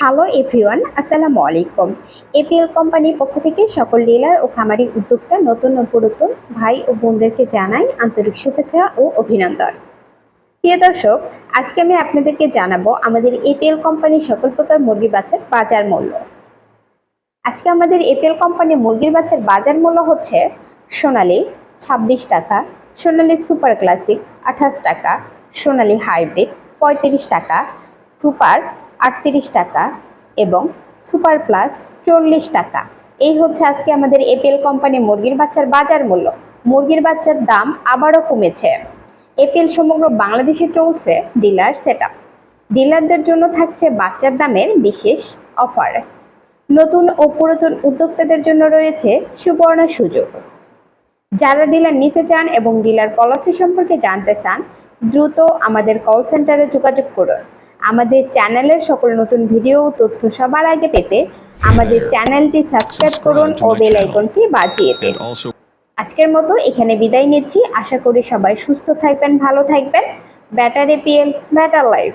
Hello everyone আসসালামু আলাইকুম APL কোম্পানির পক্ষ থেকে সকল ডিলার ও খামারি উদ্যোক্তা, নতুন ও পুরাতন ভাই ও বোনদেরকে জানাই আন্তরিক শুভেচ্ছা ও অভিনন্দন। প্রিয় দর্শক, আজকে আমি আপনাদেরকে জানাব আমাদের এপিএল কোম্পানির সকল প্রকার মুরগি বাচ্চার বাজার মূল্য। আজকে আমাদের এপিএল কোম্পানির মুরগির বাচ্চার বাজার মূল্য হচ্ছে সোনালি ছাব্বিশ টাকা, সোনালি সুপার ক্লাসিক আঠাশ টাকা, সোনালি হাইব্রিড পঁয়ত্রিশ টাকা, সুপার আটত্রিশ টাকা এবং সুপার প্লাস চল্লিশ টাকা। এই হচ্ছে আজকে আমাদের এপিএল কোম্পানি মুরগির বাচ্চার বাজার মূল্য। মুরগির বাচ্চার দাম আবারও কমেছে। এপিএল সমগ্র বাংলাদেশে চলছে ডিলার সেট ডিলারদের জন্য থাকছে বাচ্চার দামের বিশেষ অফার। নতুন ও পুরাতন উদ্যোক্তাদের জন্য রয়েছে সুবর্ণ সুযোগ। যারা ডিলার নিতে চান এবং ডিলার পলিসি সম্পর্কে জানতে চান, দ্রুত আমাদের কল সেন্টারে যোগাযোগ করুন। আমাদের চ্যানেলের সকল নতুন ভিডিও তথ্য সবার আগে পেতে আমাদের চ্যানেলটি সাবস্ক্রাইব করুন ও বেল আইকনটি বাজিয়ে দিন। আজকের মতো এখানে বিদায় নিচ্ছি। আশা করি সবাই সুস্থ থাকবেন ভালো থাকবেন। Batter APL batter life